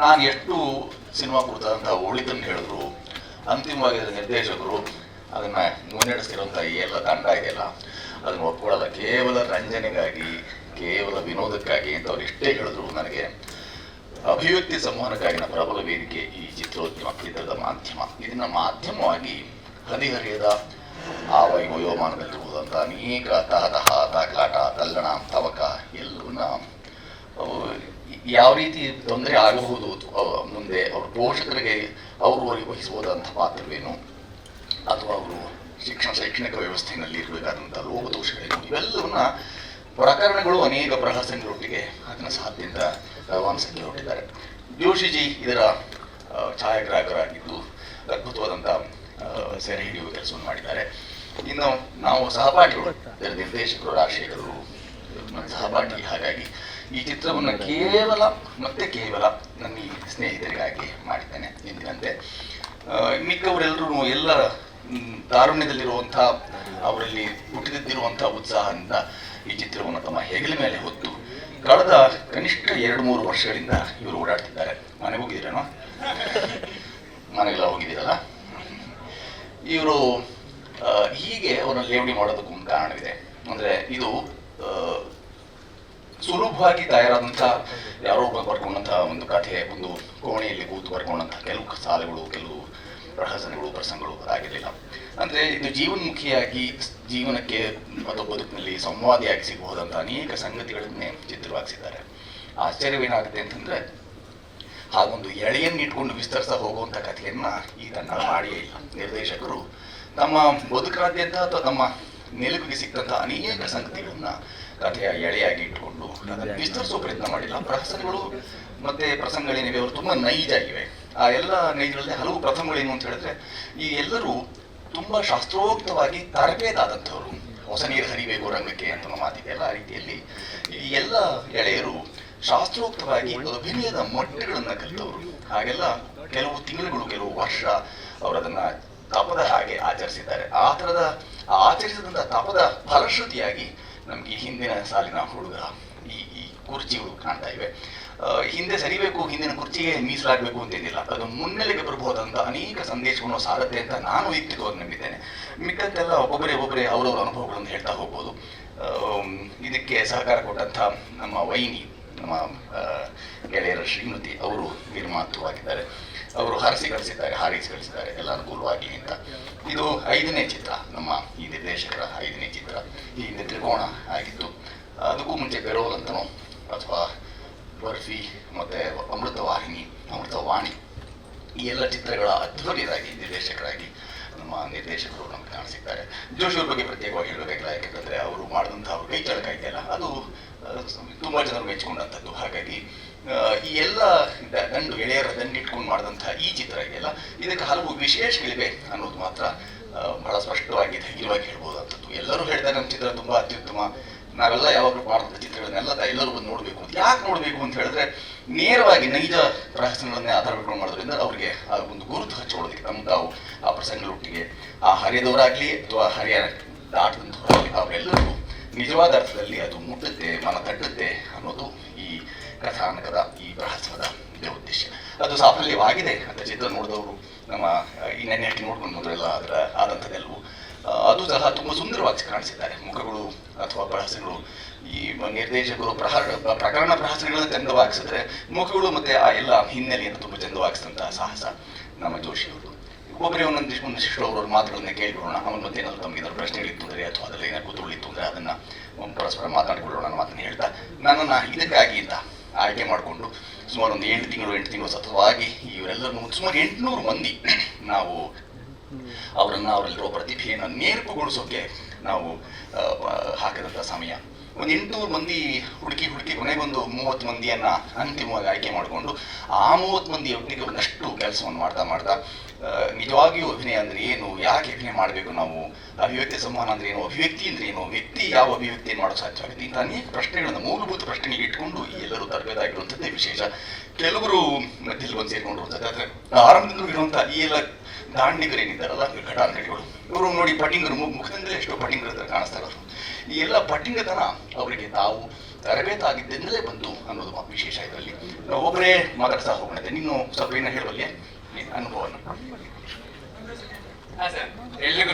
ನಾನು ಎಷ್ಟು ಸಿನಿಮಾ ಕುರಿತಾದಂಥ ಉಳಿತನ್ನು ಹೇಳಿದ್ರು, ಅಂತಿಮವಾಗಿ ಅದರ ನಿರ್ದೇಶಕರು ಅದನ್ನ ಮುನ್ನಡೆಸ್ತಿರುವಂಥ ಎಲ್ಲ ತಂಡ ಇದೆಯಲ್ಲ, ಅದನ್ನು ಒಪ್ಕೊಳ್ಳಲ್ಲ. ಕೇವಲ ರಂಜನೆಗಾಗಿ, ಕೇವಲ ವಿನೋದಕ್ಕಾಗಿ ಅಂತ ಅವ್ರು ಎಷ್ಟೇ ಹೇಳಿದ್ರು ನನಗೆ. ಅಭಿವ್ಯಕ್ತಿ ಸಂವಹನಕ್ಕಾಗಿನ ಪ್ರಬಲ ವೇದಿಕೆ ಈ ಚಿತ್ರೋದ್ಯಮ ಚಿತ್ರದ ಮಾಧ್ಯಮ. ಇದನ್ನ ಮಾಧ್ಯಮವಾಗಿ ಹದಿಹರಿಯದ ಆ ವಯೋಮಾನದಲ್ಲಿರುವುದಂತ ಅನೇಕ ತಹತಹ ತಾಕಾಟ ತಲ್ಲಣ, ತವಕ, ಎಲ್ಲವನ್ನ ಯಾವ ರೀತಿ ತೊಂದರೆ ಆಗಬಹುದು ಮುಂದೆ ಅವ್ರ ಪೋಷಕರಿಗೆ ಅವರು ವಹಿಸಬಹುದಾದಂಥ ಪಾತ್ರವೇನು ಅಥವಾ ಅವರು ಶಿಕ್ಷಣ, ಶೈಕ್ಷಣಿಕ ವ್ಯವಸ್ಥೆಯಲ್ಲಿ ಇರಬೇಕಾದಂಥ ಲೋಪದೋಷಗಳೇನು? ಇವೆಲ್ಲವನ್ನ ಪ್ರಕರಣಗಳು ಅನೇಕ ಪ್ರಹಸನಗಳೊಟ್ಟಿಗೆ ಅದನ್ನು ಸಾಧ್ಯದಿಂದ ರವಾನಿಸಕ್ಕೆ ಹೊರಟಿದ್ದಾರೆ ಜೋಶಿಜಿ ಇದರ ಛಾಯಾಗ್ರಾಹಕರಾಗಿದ್ದು ಅದ್ಭುತವಾದಂಥ ಸೆರೆ ಹಿಡಿಯುವ ಕೆಲಸವನ್ನು ಮಾಡಿದ್ದಾರೆ. ಇನ್ನು ನಾವು ಸಹಪಾಠಿಗಳು ನಿರ್ದೇಶಕರು ರಾಜಶೇಖರರು ಸಹಪಾಠಿ ಹಾಗಾಗಿ ಈ ಚಿತ್ರವನ್ನು ಕೇವಲ, ಮತ್ತೆ ಕೇವಲ ನನ್ನ ಈ ಸ್ನೇಹಿತರಿಗಾಗಿ ಮಾಡಿದ್ದೇನೆ ಎಂದಿನಂತೆ. ಮಿಕ್ಕವರೆಲ್ಲರೂ ಎಲ್ಲ ದಾರುಣ್ಯದಲ್ಲಿರುವಂತಹ ಅವರಲ್ಲಿ ಹುಟ್ಟಿದಿರುವಂಥ ಉತ್ಸಾಹದಿಂದ ಈ ಚಿತ್ರವನ್ನು ತಮ್ಮ ಹೆಗಲ ಮೇಲೆ ಹೊತ್ತು ಕಳೆದ ಕನಿಷ್ಠ ಎರಡು ಮೂರು ವರ್ಷಗಳಿಂದ ಇವರು ಓಡಾಡ್ತಿದ್ದಾರೆ. ಮನೆಗೆ ಹೋಗಿದ್ದೀರೇನೋ? ಮನೆಗೆಲ್ಲ ಹೋಗಿದ್ದೀರಲ್ಲ? ಇವರು ಹೀಗೆ ಅವರನ್ನು ಲೇವಡಿ ಮಾಡೋದಕ್ಕೊಂದು ಕಾರಣವಿದೆ. ಅಂದರೆ ಇದು ಸುಲಭವಾಗಿ ತಯಾರಾದಂಥ ಯಾರೋ ಒಬ್ಬ ಬರ್ಕೊಂಡಂಥ ಒಂದು ಕಥೆ, ಒಂದು ಕೋಣೆಯಲ್ಲಿ ಕೂತು ಬರ್ಕೊಂಡಂಥ ಕೆಲವು ಸಾಲುಗಳು, ಕೆಲವು ಪ್ರಹಸನಗಳು ಪ್ರಸಂಗಗಳು ಆಗಿರಲಿಲ್ಲ. ಅಂದ್ರೆ ಇದು ಜೀವನ್ಮುಖಿಯಾಗಿ, ಜೀವನಕ್ಕೆ ಮತ್ತು ಬದುಕಿನಲ್ಲಿ ಸಂವಾದಿಯಾಗಿ ಸಿಗಬಹುದಂಥ ಅನೇಕ ಸಂಗತಿಗಳನ್ನೇ ಚಿತ್ರವಾಗಿಸಿದ್ದಾರೆ. ಆಶ್ಚರ್ಯವೇನಾಗುತ್ತೆ ಅಂತಂದ್ರೆ, ಹಾಗೊಂದು ಎಳೆಯನ್ನು ಇಟ್ಕೊಂಡು ವಿಸ್ತರಿಸ್ತಾ ಹೋಗುವಂಥ ಕಥೆಯನ್ನ ಈ ತನ್ನ ಮಾಡಿಯೇ ಇಲ್ಲ. ನಿರ್ದೇಶಕರು ತಮ್ಮ ಬದುಕಾದ್ಯಂತ ಅಥವಾ ತಮ್ಮ ನಿಲುವಿಗೆ ಸಿಕ್ಕಂಥ ಅನೇಕ ಸಂಗತಿಗಳನ್ನ ಕಥೆಯ ಎಳೆಯಾಗಿ ಇಟ್ಟುಕೊಂಡು ಅದನ್ನು ವಿಸ್ತರಿಸೋ ಪ್ರಯತ್ನ ಮಾಡಿಲ್ಲ. ಪ್ರಹಸನಗಳು ಮತ್ತೆ ಪ್ರಸಂಗಗಳೇನಿವೆ ಅವರು ತುಂಬಾ ನೈಜ ಆಗಿವೆ ಆ ಎಲ್ಲ ನೈಜಗಳಲ್ಲಿ ಹಲವು ಪ್ರಥಮಗಳೇನು ಅಂತ ಹೇಳಿದ್ರೆ ಈ ಎಲ್ಲರೂ ತುಂಬಾ ಶಾಸ್ತ್ರೋಕ್ತವಾಗಿ ತರಬೇತಾದಂಥವ್ರು. ಹೊಸ ನೀರು ಹರಿಬೇಕು ರಂಗಕ್ಕೆ ಅಂತ ನಮ್ಮ ಮಾತಿದೆಯಲ್ಲ ಆ ರೀತಿಯಲ್ಲಿ ಈ ಎಲ್ಲ ಎಳೆಯರು ಶಾಸ್ತ್ರೋಕ್ತವಾಗಿ ಅಭಿನಯದ ಮೊಟ್ಟೆಗಳನ್ನ ಕಲಿತವರು. ಹಾಗೆಲ್ಲ ಕೆಲವು ತಿಂಗಳುಗಳು ಕೆಲವು ವರ್ಷ ಅವರದನ್ನ ತಪದ ಹಾಗೆ ಆಚರಿಸಿದ್ದಾರೆ. ಆ ಥರದ ಆಚರಿಸಿದಂಥ ತಪದ ಫಲಶ್ರುತಿಯಾಗಿ ನಮ್ಗೆ ಈ ಹಿಂದಿನ ಸಾಲಿನ ಹುಡುಗ, ಈ ಈ ಕುರ್ಚಿಗಳು ಕಾಣ್ತಾ ಇವೆ. ಹಿಂದೆ ಸರಿಬೇಕು, ಹಿಂದಿನ ಕುರ್ಚಿಗೆ ಮೀಸಲಾಗಬೇಕು ಅಂತೇನಿಲ್ಲ ಅದು ಮುನ್ನೆಲೆಗೆ ಬರಬಹುದಂತ ಅನೇಕ ಸಂದೇಶವನ್ನು ಸಾರತ್ತೆ ಅಂತ ನಾನು ವೈಯಕ್ತಿಕವಾಗಿ ನಂಬಿದ್ದೇನೆ. ಮಿಕ್ಕಂತೆಲ್ಲ ಒಬ್ಬೊಬ್ಬರೇ ಒಬ್ಬರೇ ಅವರವರ ಅನುಭವಗಳನ್ನು ಹೇಳ್ತಾ ಹೋಗ್ಬೋದು. ಇದಕ್ಕೆ ಸಹಕಾರ ಕೊಟ್ಟಂಥ ನಮ್ಮ ವೈನಿ, ನಮ್ಮ ಗೆಳೆಯರ ಶ್ರೀಮತಿ, ಅವರು ನಿರ್ಮಾತೃವಾಗಿದ್ದಾರೆ. ಅವರು ಹಾರಿಸಿ ಕಳಿಸಿದ್ದಾರೆ ಹಾರಿಸಿ ಕಳಿಸಿದ್ದಾರೆ ಎಲ್ಲ ಅನುಕೂಲವಾಗಿ ಅಂತ. ಇದು ಐದನೇ ಚಿತ್ರ, ನಮ್ಮ ಈ ನಿರ್ದೇಶಕರ ಐದನೇ ಚಿತ್ರ. ಈ ಹಿಂದೆ ತ್ರಿಕೋಣ ಆಗಿತ್ತು. ಅದಕ್ಕೂ ಮುಂಚೆ ಬೆರೋಲ್ ಅಂತನೋ, ಅಥವಾ ಬರ್ಫಿ ಮತ್ತೆ ಅಮೃತ ಅಮೃತವಾಣಿ, ಈ ಎಲ್ಲ ಚಿತ್ರಗಳ ಅಧ್ವರ್ಯರಾಗಿ ನಿರ್ದೇಶಕರಾಗಿ ನಮ್ಮ ನಿರ್ದೇಶಕರು ನಮ್ಗೆ ಕಾಣಿಸಿದ್ದಾರೆ. ಜೋಶಿ ಅವ್ರ ಬಗ್ಗೆ ಪ್ರತ್ಯೇಕವಾಗಿ ಹೇಳಬೇಕಾಗಿಲ್ಲ ಯಾಕಂದ್ರೆ ಅವರು ಮಾಡಿದಂಥ ಅವ್ರ ಕೈ ಚಳಕ ಇದೆಯಲ್ಲ, ಅದು ತುಂಬಾ ಜನರು ಮೆಚ್ಚಿಕೊಂಡಂಥದ್ದು. ಹಾಗಾಗಿ ಈ ಎಲ್ಲ ಗಂಡು ಗೆಳೆಯರ ದಂಡಿಟ್ಕೊಂಡು ಮಾಡಿದಂಥ ಈ ಚಿತ್ರ ಇದೆಯಲ್ಲ, ಇದಕ್ಕೆ ಹಲವು ವಿಶೇಷಗಳಿವೆ ಅನ್ನೋದು ಮಾತ್ರ ಬಹಳ ಸ್ಪಷ್ಟವಾಗಿ ಧೈರ್ಯವಾಗಿ ಹೇಳ್ಬೋದಂಥದ್ದು ಎಲ್ಲರೂ ಹೇಳ್ತಾರೆ ನಮ್ಮ ಚಿತ್ರ ತುಂಬಾ ಅತ್ಯುತ್ತಮ. ನಾವೆಲ್ಲ ಯಾವಾಗಲೂ ಮಾಡಿದಂಥ ಚಿತ್ರಗಳನ್ನೆಲ್ಲ ಎಲ್ಲರೂ ಬಂದು ನೋಡಬೇಕು ಯಾಕೆ ನೋಡಬೇಕು ಅಂತ ಹೇಳಿದ್ರೆ ನೇರವಾಗಿ ನೈಜ ರಹಸ್ಯಗಳನ್ನೇ ಆಧಾರಗಳು ಮಾಡೋದ್ರಿಂದ ಅವರಿಗೆ ಆ ಒಂದು ಗುರುತು ಹಚ್ಚಿಕೊಳ್ಳೋದಕ್ಕೆ ನಮ್ಮ ತಾವು ಆ ಪ್ರಸಂಗಗಳೊಟ್ಟಿಗೆ ಆ ಹರಿಯದವರಾಗ್ಲಿ ಅಥವಾ ಹರಿಯ ದಾಟದಂಥವರಾಗಲಿ, ಅವರೆಲ್ಲರಿಗೂ ನಿಜವಾದ ಅರ್ಥದಲ್ಲಿ ಅದು ಮುಟ್ಟುತ್ತೆ, ಮನ ತಟ್ಟುತ್ತೆ ಅನ್ನೋದು ಈ ಕಥಾನಕದ, ಈ ರಹಸ್ಯದ ಉದ್ದೇಶ. ಅದು ಸಾಫಲ್ಯವಾಗಿದೆ ಅಂತ ಚಿತ್ರ ನೋಡಿದವರು, ನಮ್ಮ ಈ ನೆನ್ನೆ ಹಾಕಿ ನೋಡ್ಕೊಂಡು ಮೊದಲೆಲ್ಲ ಅದರ ಆದಂಥದ್ದೆಲ್ಲವೂ. ಅದು ಸಹ ತುಂಬ ಸುಂದರವಾಗಿ ಕಾಣಿಸಿದ್ದಾರೆ. ಮುಖಗಳು ಅಥವಾ ಪ್ರಹಸನಗಳು ಈ ನಿರ್ದೇಶಕರು ಪ್ರಹಾರ, ಪ್ರಕರಣ ಪ್ರಹಸನಗಳನ್ನು ಚಂದವಾಗಿಸಿದ್ರೆ ಮುಖಗಳು ಮತ್ತೆ ಆ ಎಲ್ಲ ಹಿನ್ನೆಲೆಯನ್ನು ತುಂಬ ಚಂದವಾಗಿಸಿದಂತಹ ಸಾಹಸ ನಮ್ಮ ಜೋಶಿ ಅವರು ಒಬ್ಬರೇ ಒಂದೊಂದು ಒಂದಿಷ್ಟು ಅವರವ್ರ ಮಾತುಗಳನ್ನ ಕೇಳಿಬಿಡೋಣ ಅವನ ಮತ್ತೆ ಏನಾದ್ರು ತಮಗೆ ಏನಾದ್ರು ಪ್ರಶ್ನೆಗಳಿತ್ತು ಅಂದರೆ ಅಥವಾ ಅದರಲ್ಲಿ ಏನಾದ್ರು ಕುತೂಹಲಿತ್ತು ಅಂದರೆ ಅದನ್ನ ಒಂದು ಪರಸ್ಪರ ಮಾತಾಡಿಕೊಳ್ಳೋಣ ಅನ್ನೋ ಮಾತನ್ನು ಹೇಳ್ತಾ ನನ್ನನ್ನು ಇದಕ್ಕಾಗಿ ಅಂತ ಆಯ್ಕೆ ಮಾಡಿಕೊಂಡು ಸುಮಾರು ಒಂದು ಎಂಟು ತಿಂಗಳು ಎಂಟು ತಿಂಗಳು ಸತತವಾಗಿ ಇವರೆಲ್ಲರನ್ನು ಸುಮಾರು ಎಂಟುನೂರು ಮಂದಿ ನಾವು ಅವರನ್ನು ಅವರಲ್ಲಿರೋ ಪ್ರತಿಭೆಯನ್ನು ನೇರ್ಪುಗೊಳಿಸೋಕೆ ನಾವು ಹಾಕಿದಂಥ ಸಮಯ. ಒಂದು ಎಂಟುನೂರು ಮಂದಿ ಹುಡುಕಿ ಹುಡುಕಿ ಕೊನೆಗೊಂದು ಮೂವತ್ತು ಮಂದಿಯನ್ನು ಅಂತಿಮವಾಗಿ ಆಯ್ಕೆ ಮಾಡಿಕೊಂಡು ಆ ಮೂವತ್ತು ಮಂದಿ ಒಟ್ಟಿಗೆ ಒಂದಷ್ಟು ಕೆಲಸವನ್ನು ಮಾಡ್ತಾ ಮಾಡ್ತಾ ನಿಜವಾಗಿಯೂ ಅಭಿನಯ ಅಂದರೆ ಏನು, ಯಾಕೆ ಅಭಿನಯ ಮಾಡಬೇಕು ನಾವು? ಅಭಿವ್ಯಕ್ತಿ ಸಂವಹನ ಅಂದ್ರೆ ಏನು? ಅಭಿವ್ಯಕ್ತಿ ಅಂದ್ರೆ ಏನು? ವ್ಯಕ್ತಿ ಯಾವ ಅಭಿವ್ಯಕ್ತಿಯನ್ನು ಮಾಡೋ ಸಾಧ್ಯವಾಗುತ್ತೆ? ಇಂಥ ಅನೇಕ ಪ್ರಶ್ನೆಗಳನ್ನು ಮೂಲಭೂತ ಪ್ರಶ್ನೆಗೆ ಇಟ್ಕೊಂಡು ಎಲ್ಲರೂ ತರಬೇತಾಗಿರುವಂಥದ್ದೇ ವಿಶೇಷ. ಕೆಲವರು ಮಧ್ಯದಲ್ಲಿ ಬಂದು ಹೋಗ್ತದೆ ಆದರೆ ಆರಂಭದಿಂದಲೂ ಇರುವಂಥ ಈ ಎಲ್ಲ ದಾಂಡಿಗರೇನಿದ್ದಾರಲ್ಲ ಘಟಾನುಘಟಿಗಳು ಇವರು ನೋಡಿ ಪಟಿಂಗರು, ಮುಖದಿಂದಲೇ ಎಷ್ಟೋ ಪಟಿಂಗರ ಹತ್ರ ಕಾಣಿಸ್ತಾರೆ ಅವರು ಈ ಎಲ್ಲ ಪಟ್ಟಿಂಗತನ ಅವರಿಗೆ ತಾವು ತರಬೇತಾಗಿದ್ದೆಂದಲೇ ಬಂತು ಅನ್ನೋದು ವಿಶೇಷ ಇದರಲ್ಲಿ. ಒಬ್ಬರೇ ಮಾತಾಡ್ತಾ ಹೋಗೋಣ. ನೀನು ಸ್ವಲ್ಪ ಏನೋ ಹೇಳುವಲ್ಲಿ ಅನುಭವನ. ಎಲ್ಲಿಗೂ